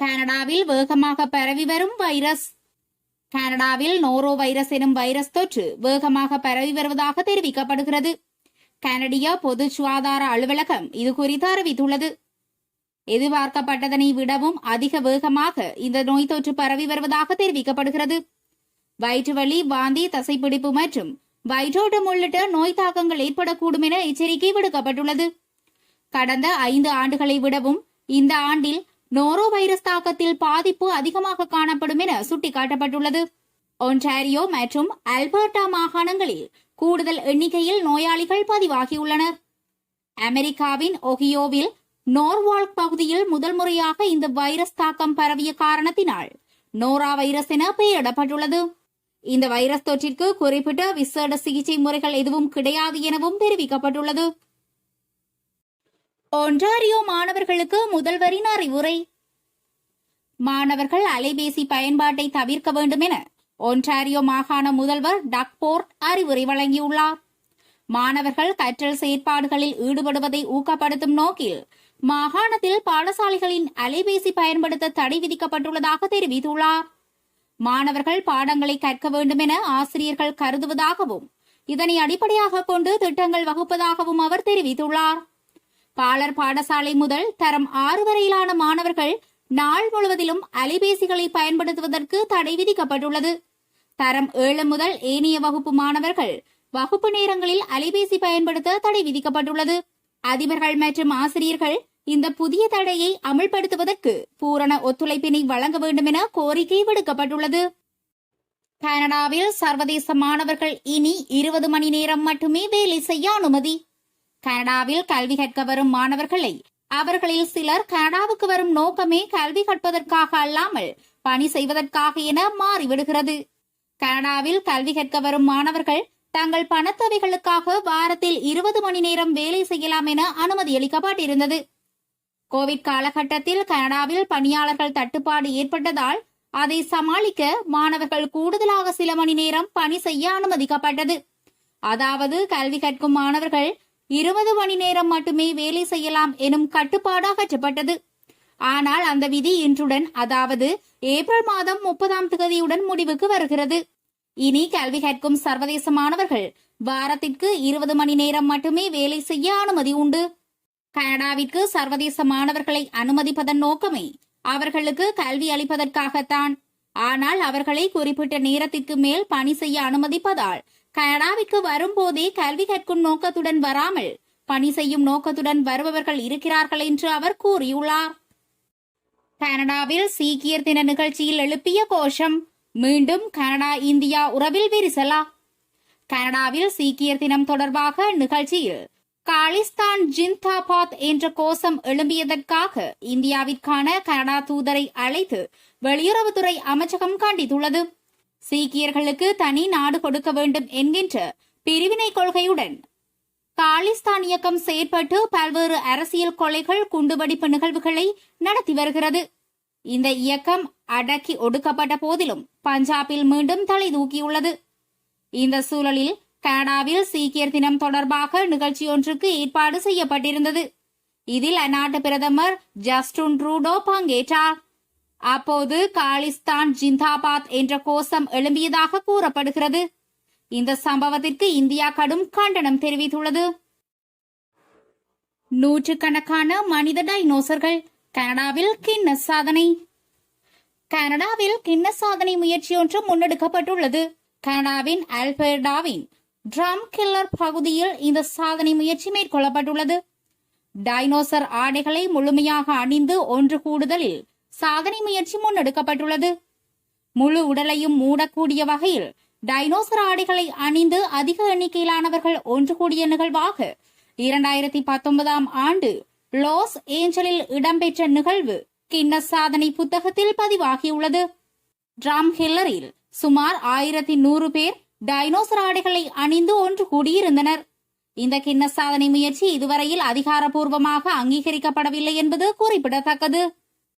கனடாவில் வேகமாக பரவி வரும் வைரஸ். கனடாவில் நோரோ வைரஸ் எனும் வைரஸ் தொற்று வேகமாக பரவி வருவதாக தெரிவிக்கப்படுகிறது. கனடிய பொது சுகாதார அலுவலகம் இது குறித்து அறிவித்துள்ளது. எதிர்பார்க்கப்பட்டதனை விடவும் அதிக வேகமாக இந்த நோய் தொற்று பரவி வருவதாக தெரிவிக்கப்படுகிறது. வயிற்றுவலி வாந்தி தசைப்பிடிப்பு மற்றும் வயிற்றோட்டம் உள்ளிட்ட நோய் தாக்கங்கள் ஏற்படக்கூடும் என எச்சரிக்கை விடுக்கப்பட்டுள்ளது. கடந்த ஐந்து ஆண்டுகளை விடவும் இந்த ஆண்டில் நோரோ வைரஸ் தாக்கத்தில் பாதிப்பு அதிகமாக காணப்படும் என சுட்டிக்காட்டப்பட்டுள்ளது. ஒன்டாரியோ மற்றும் அல்பர்டா மாகாணங்களில் கூடுதல் எண்ணிக்கையில் நோயாளிகள் பதிவாகியுள்ளனர். அமெரிக்காவின் ஒகியோவில் நோர்வால்க் பகுதியில் முதல் முறையாக இந்த வைரஸ் தாக்கம் பரவிய காரணத்தினால் நோரா வைரஸ் என பெயரிடப்பட்டுள்ளது. இந்த வைரஸ் தொற்றிற்கு குறிப்பிட்ட விசேட சிகிச்சை முறைகள் எதுவும் கிடையாது எனவும் தெரிவிக்கப்பட்டுள்ளது. ஒன்றாரியோ மாணவர்களுக்கு முதல்வரின் அறிவுரை. மாணவர்கள் அலைபேசி பயன்பாட்டை தவிர்க்க வேண்டும் என ஒன்றாரியோ மாகாண முதல்வர் டக்போர்ட் அறிவுரை வழங்கியுள்ளார். மாணவர்கள் கற்றல் செயற்பாடுகளில் ஈடுபடுவதை ஊக்கப்படுத்தும் நோக்கில் மாகாணத்தில் பாடசாலைகளின் அலைபேசி பயன்படுத்த தடை விதிக்கப்பட்டுள்ளதாக தெரிவித்துள்ளார். மாணவர்கள் பாடங்களை கற்க வேண்டும் என ஆசிரியர்கள் கருதுவதாகவும் இதனை அடிப்படையாக கொண்டு திட்டங்கள் வகுப்பதாகவும் அவர் தெரிவித்துள்ளார். பாலர் பாடசாலை முதல் தரம் ஆறு வரையிலான மாணவர்கள் நாள் முழுவதிலும் அலைபேசிகளை பயன்படுத்துவதற்கு தடை விதிக்கப்பட்டுள்ளது. தரம் ஏழு முதல் ஏனைய வகுப்பு மாணவர்கள் வகுப்பு நேரங்களில் அலைபேசி பயன்படுத்த தடை விதிக்கப்பட்டுள்ளது. அதிபர்கள் மற்றும் ஆசிரியர்கள் இந்த புதிய தடையை அமல்படுத்துவதற்கு பூரண ஒத்துழைப்பினை வழங்க வேண்டும் என கோரிக்கை விடுக்கப்பட்டுள்ளது. கனடாவில் சர்வதேச மாணவர்கள் இனி இருபது மணி நேரம் மட்டுமே வேலை செய்ய அனுமதி. கனடாவில் கல்வி கற்க வரும் மாணவர்களை அவர்களில் சிலர் கனடாவுக்கு வரும் நோக்கமே கல்வி கற்பதற்காக அல்லாமல் பணி செய்வதற்காக என மாறிவிடுகிறது. கனடாவில் கல்வி கற்க வரும் மாணவர்கள் தங்கள் பணத்தவைகளுக்காக வாரத்தில் இருபது மணி நேரம் வேலை செய்யலாம் என அனுமதி அளிக்கப்பட்டிருந்தது. கோவிட் காலகட்டத்தில் கனடாவில் பணியாளர்கள் தட்டுப்பாடு ஏற்பட்டதால் அதை சமாளிக்க மாணவர்கள் கூடுதலாக சில மணி நேரம் பணி செய்ய அனுமதிக்கப்பட்டது. அதாவது கல்வி கற்கும் மாணவர்கள் இருபது மணி நேரம் மட்டுமே வேலை செய்யலாம் எனும் கட்டுப்பாடு அகற்றப்பட்டது. ஆனால் அந்த விதி இன்றுடன் அதாவது ஏப்ரல் மாதம் முப்பதாம் தேதியுடன் முடிவுக்கு வருகிறது. இனி கல்வி கற்கும் சர்வதேச மாணவர்கள் வாரத்திற்கு இருபது மணி நேரம் மட்டுமே வேலை செய்ய அனுமதி உண்டு. கனடாவிற்கு சர்வதேச மாணவர்களை அனுமதிப்பதன் நோக்கமே அவர்களுக்கு கல்வி அளிப்பதற்காகத்தான். ஆனால் அவர்களை குறிப்பிட்ட நேரத்திற்கு மேல் பணி செய்ய அனுமதிப்பதால் கனடாவிற்கு வரும்போதே கல்வி கற்கும் நோக்கத்துடன் வராமல் பணி செய்யும் நோக்கத்துடன் வருபவர்கள் இருக்கிறார்கள் என்று அவர் கூறியுள்ளார். கனடாவில் சீக்கியர் தின நிகழ்ச்சியில் எழுப்பிய கோஷம் மீண்டும் கனடா இந்தியா உறவில் விரிசலா? கனடாவில் சீக்கியர் தினம் தொடர்பாக நிகழ்ச்சியில் காலிஸ்தான் ஜிந்தாபாத் என்ற கோஷம் எழும்பியதற்காக இந்தியாவிற்கான கனடா தூதரை அழைத்து வெளியுறவுத்துறை அமைச்சகம் கண்டித்துள்ளது. சீக்கியர்களுக்கு தனி நாடு கொடுக்க வேண்டும் என்கின்ற பிரிவினை கொள்கையுடன் காலிஸ்தான் இயக்கம் செயற்பட்டு பல்வேறு அரசியல் கொலைகள் குண்டுவெடிப்பு நிகழ்வுகளை நடத்தி வருகிறது. இந்த இயக்கம் அடக்கி ஒடுக்கப்பட்ட போதிலும் பஞ்சாபில் மீண்டும் தலை தூக்கியுள்ளது. இந்த சூழலில் கனடாவில் சீக்கியர் தினம் தொடர்பாக நிகழ்ச்சி ஒன்றுக்கு ஏற்பாடு செய்யப்பட்டிருந்தது. இதில் அந்நாட்டு பிரதமர் ஜஸ்டின் ட்ரூடோ பங்கேற்றார். அப்போது காலிஸ்தான் ஜிந்தாபாத் என்ற கோஷம் எழும்பியதாக கூறப்படுகிறது. இந்த சம்பவத்திற்கு இந்தியா கடும் கண்டனம் தெரிவித்துள்ளது. நூற்றுக்கணக்கான மனித டைனோசர்கள் கனடாவில் கின்னஸ் சாதனை. கனடாவில் கின்னஸ் சாதனை முயற்சி ஒன்று முன்னெடுக்கப்பட்டுள்ளது. கனடாவின் அல்பர்டாவின் ட்ரம் கில்லர் பகுதியில் இந்த சாதனை முயற்சி மேற்கொள்ளப்பட்டுள்ளது. டைனோசர் ஆடைகளை முழுமையாக அணிந்து ஒன்று கூடுதலில் சாதனை முயற்சி முன்னெடுக்கப்பட்டுள்ளது. முழு உடலையும் மூடக்கூடிய வகையில் டைனோசர் ஆடைகளை அணிந்து அதிக எண்ணிக்கையிலானவர்கள் ஒன்று கூடிய நிகழ்வாக இரண்டாயிரத்தி பத்தொன்பதாம் ஆண்டு லாஸ் ஏஞ்சலில் இடம்பெற்ற நிகழ்வு கின்னஸ் சாதனை புத்தகத்தில் பதிவாகியுள்ளது. ட்ரம் ஹில்லரில் சுமார் ஆயிரத்தி நூறு பேர் டைனோசர் ஆடைகளை அணிந்து ஒன்று கூடியிருந்தனர். இந்த கின்னஸ் சாதனை முயற்சி இதுவரையில் அதிகாரப்பூர்வமாக அங்கீகரிக்கப்படவில்லை என்பது குறிப்பிடத்தக்கது.